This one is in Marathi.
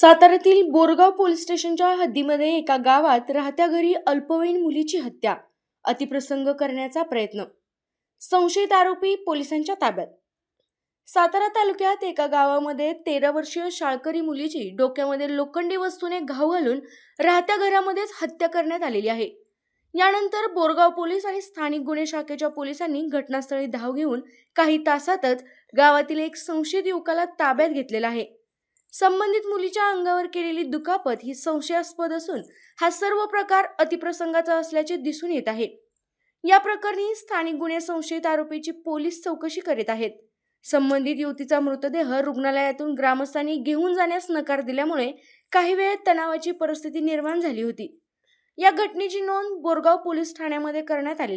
साताऱ्यातील बोरगाव पोलीस स्टेशनच्या हद्दीमध्ये एका गावात राहत्या घरी अल्पवयीन मुलीची हत्या अतिप्रसंग करण्याचा प्रयत्न. संशयित आरोपी पोलिसांच्या ताब्यात. सातारा तालुक्यात एका गावामध्ये तेरा वर्षीय शाळकरी मुलीची डोक्यामध्ये लोखंडी वस्तूने घाव घालून राहत्या घरामध्येच हत्या करण्यात आलेली आहे. यानंतर बोरगाव पोलीस आणि स्थानिक गुन्हे शाखेच्या पोलिसांनी घटनास्थळी धाव घेऊन काही तासातच गावातील एक संशयित युवकाला ताब्यात घेतलेला आहे. संबंधित मुलीच्या अंगावर केलेली दुखापत ही संशयास्पद असून हा सर्व प्रकार अतिप्रसंगाचा असल्याचे दिसून येत आहे. या प्रकरणी स्थानिक गुन्हे संशयित आरोपीची पोलीस चौकशी करीत आहेत. संबंधित युवतीचा मृतदेह रुग्णालयातून ग्रामस्थांनी घेऊन जाण्यास नकार दिल्यामुळे काही वेळ तणावाची परिस्थिती निर्माण झाली होती. या घटनेची नोंद बोरगाव पोलीस ठाण्यामध्ये करण्यात आली